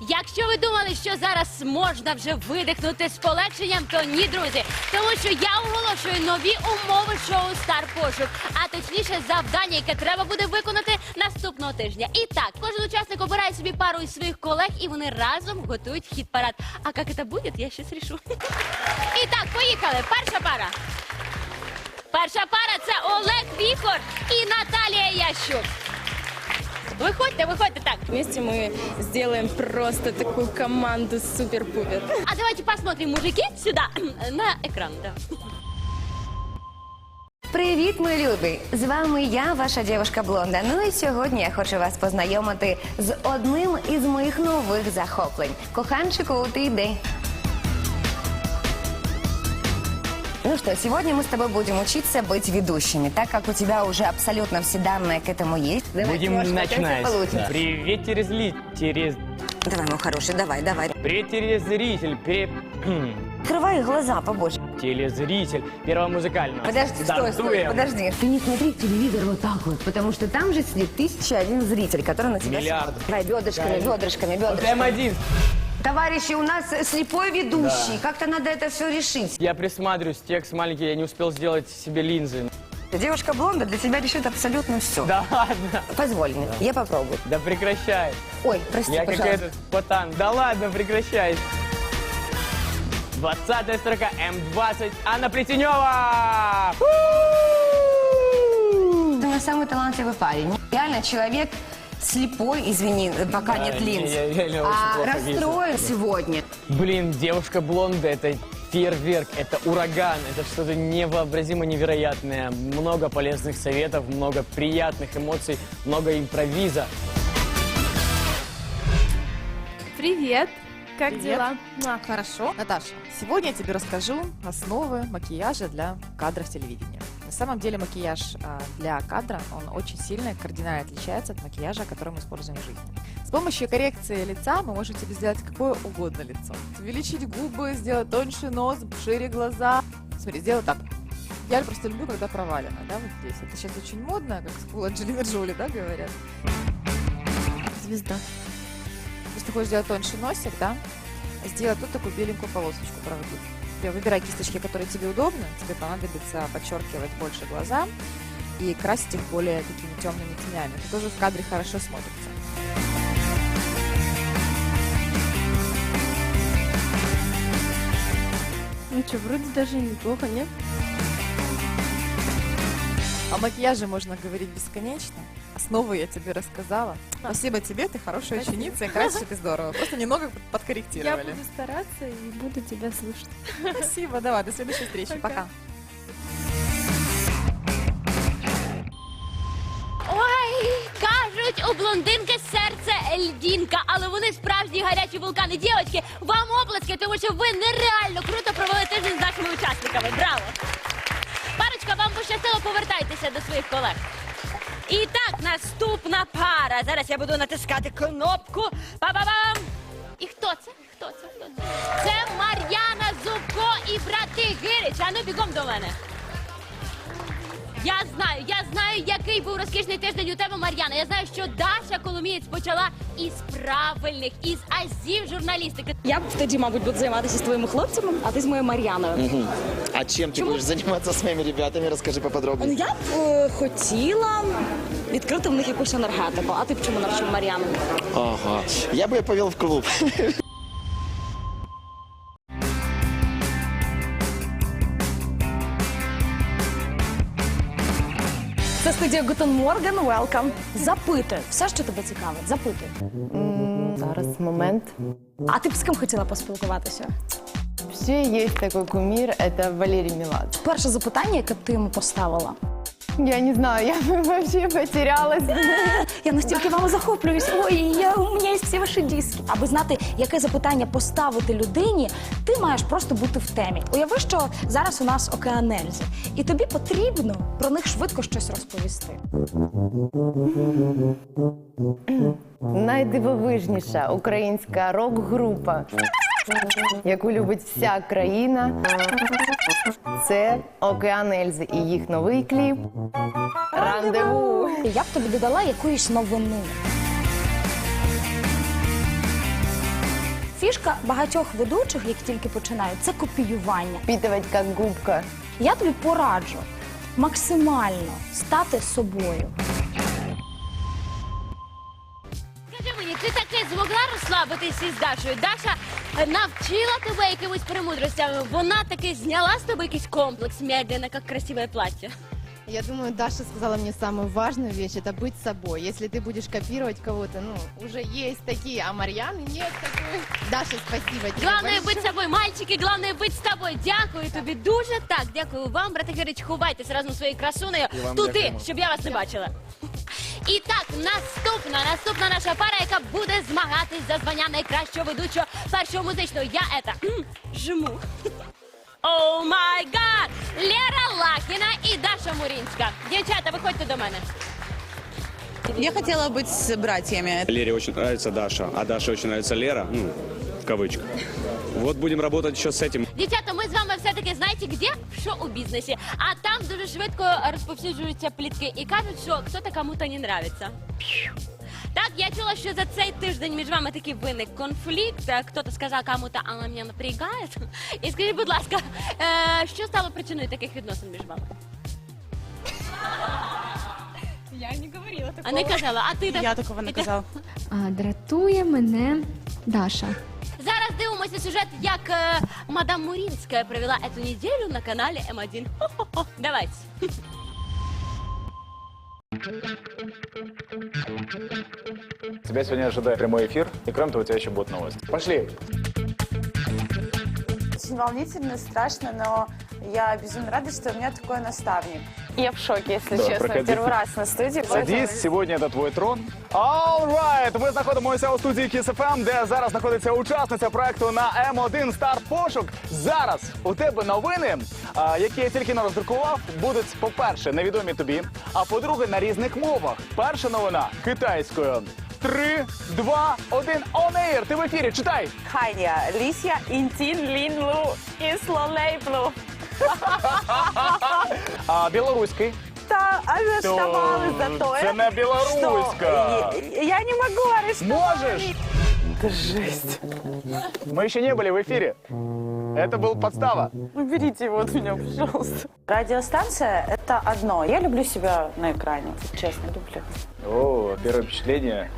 Якщо ви думали, що зараз можна вже видихнути з полегшенням, то ні, друзі. Тому що я оголошую нові умови шоу Стар Пошук, а точніше завдання, яке треба буде виконати наступного тижня. І так, кожен учасник обирає собі пару із своїх колег, і вони разом готують хіт парад. А як це буде, я щось рішу. І так, поїхали. Перша пара. Перша пара це Олег Віхор і Наталія Ящук. Виходьте, виходьте. Вместе мы сделаем просто такую команду супер-пупер. А давайте посмотрим, мужики, сюда, на екран. Да. Привіт, мої любі! З вами я, ваша дівчинка Блонда. Ну і сьогодні я хочу вас познайомити з одним із моїх нових захоплень. Коханчику, ти йди. Ну что, сегодня мы с тобой будем учиться быть ведущими, так как у тебя уже абсолютно все данные к этому есть. Давай, Будем начинать. получится. Привет, телезли... терез... Давай, мой хороший, давай, давай. Привет, телезритель. Привет, Открывай глаза побольше. телезритель первого музыкального. Подожди, стой, стой, Стартуем. подожди. Ты не смотри телевизор вот так вот, потому что там же сидит тысяча один зритель, который на тебя Миллиард. Давай, бедрышками, бедрышками, Вот бедрышками. М1. Товарищи, у нас слепой ведущий. Как-то надо это все решить. Я присматриваюсь, текст маленький, я не успел сделать себе линзы. Девушка блонда для тебя решит абсолютно все. Да ладно. Позволь мне, я попробую. Да прекращай. Ой, прости, Я как пожалуйста. этот патан. Да ладно, прекращай. Двадцатая строка М20 Анна Плетенева. Ты мой самый талантливый парень. Реально человек слепой, извини, пока Да, нет не, линз. я реально очень а плохо вижу. расстроен сегодня. Блин, девушка блонда это фейерверк, это ураган, это что-то невообразимо невероятное. Много полезных советов, много приятных эмоций, много импровиза. Привет! Как Привет. дела? А, хорошо. Наташа, сегодня я тебе расскажу основы макияжа для кадров телевидения. Самом деле макияж а, для кадра, он очень сильно кардинально отличается от макияжа, который мы используем в жизни. С помощью коррекции лица мы можем тебе сделать какое угодно лицо. Увеличить губы, сделать тоньше нос, шире глаза. Смотри, сделай так. Я просто люблю, когда провалено, да, вот здесь. Это сейчас очень модно, как с Анджелина Джоли, да, говорят. Звезда. Если ты хочешь сделать тоньше носик, да, сделать тут такую беленькую полосочку проводить. Выбирай кисточки, которые тебе удобны. Тебе понадобится подчеркивать больше глаза и красить их более такими темными тенями. Это тоже в кадре хорошо смотрится. Ну что, вроде даже неплохо, нет? О макияже можно говорить бесконечно. Основы я тебе рассказала. Спасибо тебе, ты хорошая Спасибо. ученица, и красишь ты здорово. Просто немного под- Я подкорректировали. буду стараться и буду тебя слушать. Спасибо, давай, до следующей встречи. Пока. Пока. Ой, кажуть, у блондинки серце льдінка, але вони справжні гарячі вулкани. Дівчатки, вам оплески, тому що ви нереально круто провели тиждень з нашими учасниками. Браво! Пощастило, повертайтеся до своїх колег. І так, наступна пара. Зараз я буду натискати кнопку. Па-ба-бам! І хто це? Хто це? Хто це? Це Мар'яна Зубко і брати Гирич. А ну бігом до мене. Я знаю, я знаю, який був розкішний тиждень у тебе, Мар'яна. Я знаю, що Даша Коломієць почала із правильних, із азів журналістики. Я б тоді, мабуть, буду займатися з твоїми хлопцями, а ти з моєю Мар'яною. А чим ти будеш займатися с своїми ребятами? Розкажи Ну, поподробнее. Я б е, хотіла відкрити в них якусь енергетику. А ти б чому навчив Мар'яну? Ага. Я би повів повел в клуб. Це студія Гутен Морган. Welcome. Запитуй. Все, що тебе цікавить, запитуй. Зараз момент. А ти б з ким хотіла поспілкуватися? Вообще есть такой кумир, это Валерий Меладзе. Перше запитання, яке б ти йому поставила. Я не знаю, я вообще потерялась. Я настільки вами захоплююсь. Ой, я, у мене є всі ваші диски. Аби знати, яке запитання поставити людині, ти маєш просто бути в темі. Уяви, що зараз у нас океанельзи, і тобі потрібно про них швидко щось розповісти. Найдивовижніша українська рок-група, яку любить вся країна. Це Океан Ельзи і їх новий кліп Рандеву. Я б тобі додала якоїсь новини. фішка багатьох ведучих, які тільки починають, це копіювання. Впитывать как губка. Я тобі пораджу максимально стати собою. Скажи мені, ти таки змогла розслабитися із Дашою? Даша навчила тебе якимось премудростям. Вона таки зняла з тебе якийсь комплекс медленно, як красиве плаття. Я думаю, Даша сказала мне самую важную вещь, это быть собой. Если ты будешь копировать кого-то, ну, уже есть такие, а Марьяны нет такой. Даша, спасибо тебе Главное большое. бути собою, мальчики, главное бути з тобою. Дякую тобі дуже. Так, дякую вам, брате Герич, ховайтесь разом зі своєю красунею туди, щоб я вас не бачила. І так, наступна, наступна наша пара, яка буде змагатись за звання найкращого ведучого першого музичного. Я ета м, жму. О май гад! Лера Лакіна і Даша Мурінська. Дівчата, виходьте до мене. Я хотела быть с братьями. Лере очень нравится Даша, а Даше очень нравится Лера, ну, в кавычках. Вот будем работать еще с этим. Дівчата, ми з вами все-таки знаєте, де? В шоу-бізнесі. А там дуже швидко розповсюджуються плітки і кажуть, що хто-то кому-то не нравиться. Так, я чула, що за цей тиждень між вами такий виник конфлікт. Хто-то сказав кому-то, а мене напрягає. І скажіть, будь ласка, е, що стало причиною таких відносин між вами? Я не говорила А не казала, а ти так? Я такого не казала. Дратує мене Даша. Зараз сюжет, як е, мадам Мурінська провела цю неділю на каналі М1. Хо-хо-хо. Давайте. Тебя сегодня ожидает прямой эфир, и кроме того, у тебя еще будут новости. Пошли! Очень волнительно, страшно, но я безумно рада, что у меня такой наставник. Я в шоке, если Да, честно. проходи. Первый раз на студии. Садись, сьогодні це твій трон. All right! Ми знаходимося у студії Kiss FM, де зараз знаходиться учасниця проекту на М1 Стар Пошук. Зараз у тебе новини, а, які я тільки не роздрукував, будуть, по-перше, невідомі тобі, а по-друге, на різних мовах. Перша новина китайською. Три, два, один, on air! Ти в ефірі, читай! Ханя, Лисья, Интин, Линлу и Слолейплу. А білоруський. Та арештовали То за то, це не білоруська. что я не могу арестовать. Можешь? Это жесть. Мы еще не были в эфире. Это был подстава. Уберите его от меня, пожалуйста. Радиостанция – это одно. Я люблю себя на экране, честно люблю. О, первое впечатление.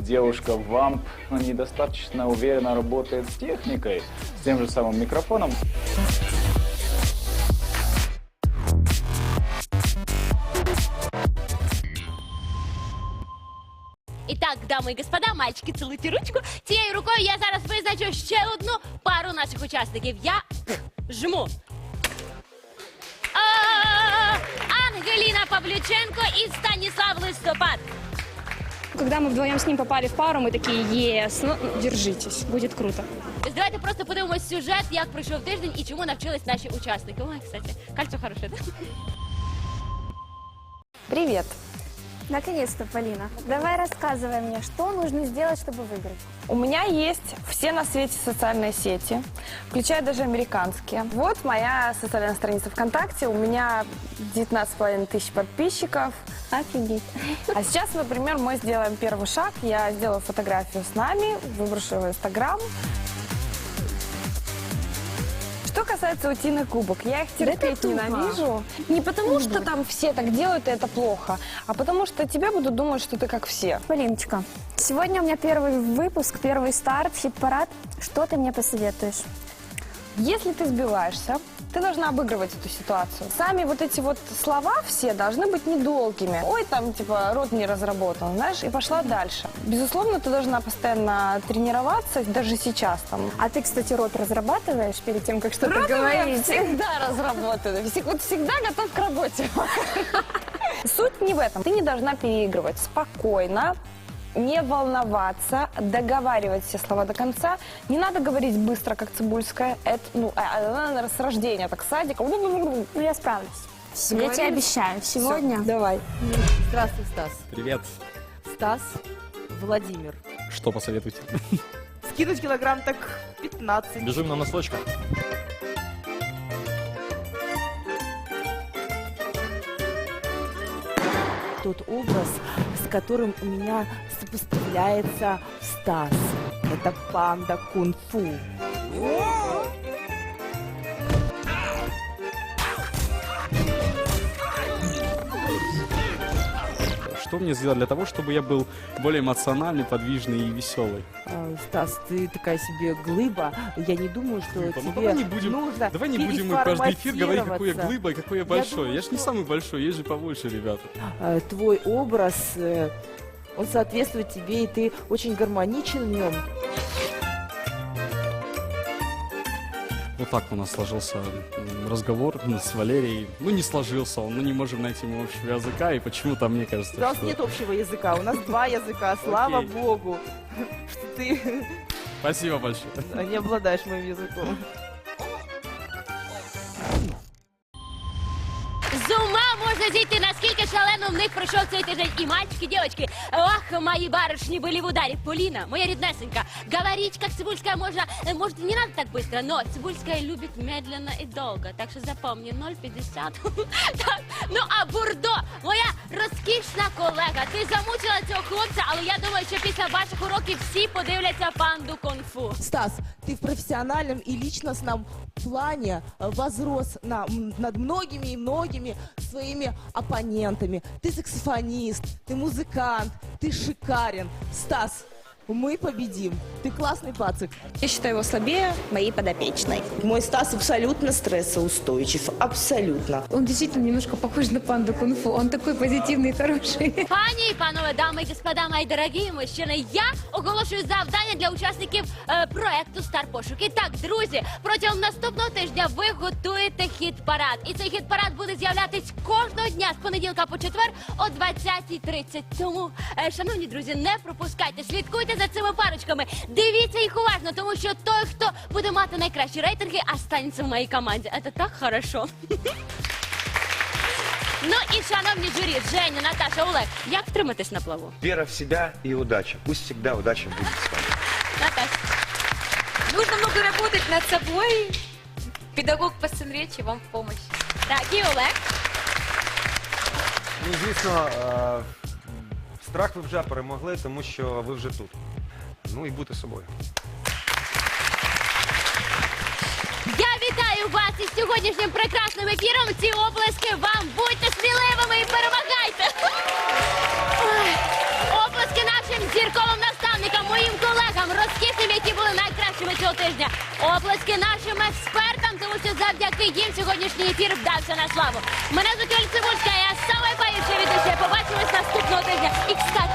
Девушка вамп ну, недостаточно уверенно работает с техникой, с тем же самым микрофоном. І так, дами і господа, мальчики, цілуйте ручку. Цією рукою я зараз визначу ще одну пару наших учасників. Я жму. А, Ангеліна Павлюченко і Станіслав Листопад. Когда мы вдвоем с ним попали в пару, мы такие, ес, ну, держитесь, будет круто. Ось Давайте просто подивимось сюжет, як пройшов тиждень і чому навчились наші учасники. Ой, кстати, кольцо хороше, да? Привет. Наконец-то, Полина. Давай рассказывай мне, что нужно сделать, чтобы выиграть. У меня есть все на свете социальные сети, включая даже американские. Вот моя социальная страница ВКонтакте. У меня 19,5 тысяч подписчиков. Офигеть. А сейчас, например, мы сделаем первый шаг. Я сделаю фотографию с нами, выброшу его в Инстаграм. Что касается утиных губок, я их терпеть тупо. ненавижу. Не потому, что там все так делают, и это плохо, а потому что тебе будут думать, что ты как все. Полиночка, сегодня у меня первый выпуск, первый старт, хит-парад. Что ты мне посоветуешь? Если ты сбиваешься, ты должна обыгрывать эту ситуацию. Сами вот эти вот слова все должны быть недолгими. Ой, там типа рот не разработан, знаешь, и пошла дальше. Безусловно, ты должна постоянно тренироваться, даже сейчас там. А ты, кстати, рот разрабатываешь перед тем, как что-то меня говорить? всегда разработаны. Всег- Вот всегда готов к работе. Суть не в этом. Ты не должна переигрывать. Спокойно, не волноваться, договаривать все слова до конца. Не надо говорить быстро, как Цибульская. Это, ну, а, а, а, с рождения, так садик. Ну, я справлюсь. Я тебе обещаю, сегодня... Давай. Здравствуй, Стас. Привет. Стас Владимир. Что посоветуете? Скинуть килограмм так 15. Бежим на носочках. Тот образ, с которым у меня сопоставляется Стас. Это панда кунг-фу. Что мне сделать для того, чтобы я был более эмоциональный, подвижный и веселый? А, Стас, ты такая себе глыба. Я не думаю, что Глыба. Ну, тебе давай не будем- нужно Давай не будем мы каждый эфир говорить, какой я переформатироваться. глыба и какой я большой. Я, думаю, ж не самый большой, есть же побольше, ребята. А, Твой образ, э, он соответствует тебе, и ты очень гармоничен в нем. Вот так у нас сложился разговор м, с Валерией. Ну, не сложился он, мы не можем найти ему общего языка, и почему-то мне кажется, У нас что... нет общего языка, у нас два языка, слава Окей. богу, что ты Спасибо большое. не обладаешь моим языком. З ума можна зійти, наскільки шалено в них пройшов цей тиждень. І мальчики, девочки, ах, мои барышни были в ударе. Полина, моя ріднесенька, говорить, как Цибульская можно, э, может, не надо так быстро, но Цибульская любит медленно и долго. Так що запомни, 0,50. Так, ну а Бурдо, моя розкішна колега, ти замучила цього хлопця, але я думаю, що після ваших уроків всі подивляться панду кунг-фу. Стас, ты в профессиональном и личностном плане э, возрос на, м, над многими и многими своими оппонентами. Ты саксофонист, ты музыкант, ты шикарен. Стас, мы победим. Ты классный пацик. Я считаю его слабее моей подопечной. Мой Стас абсолютно стрессоустойчив, абсолютно. Он действительно немножко похож на панду кунг-фу. Он такой позитивный и хороший. Пані і панове, дами і господа, мої дорогі мужчини, я оголошую завдання для учасників е, проекту Стар Пошук. І так, друзі, протягом наступного тижня ви готуєте хіт-парад. І цей хіт-парад буде з'являтись кожного дня з понеділка по четвер о 20.30. Тому, е, шановні друзі, не пропускайте, слідкуйте за цими парочками. Дивіться їх уважно, тому що той, хто буде мати найкращі рейтинги, останеться в моїй команді. Це так хорошо. Ну і шановні журі, Женя, Наташа, Олег, як втриматись на плаву? Вера в себя и удача. Пусть всегда удача будет с вами. Наташа. Нужно много работать над собой. Педагог по сценречи вам в помощь. Так, і Олег. Ну, звісно, е, страх ви вже перемогли, тому що ви вже тут. Ну і бути собою. Я вітаю вас із сьогоднішнім прекрасним ефіром. Ці оплески вам будьте сміливими і перемагайте. Оплески нашим зірковим наставникам, моїм колегам, розкішним, які були найкращими цього тижня. Оплески нашим експертам, тому що завдяки їм сьогоднішній ефір вдався на славу. Мене звуть Оль Цибульська, я саме поївша від душі. Побачимось наступного тижня. І кстати,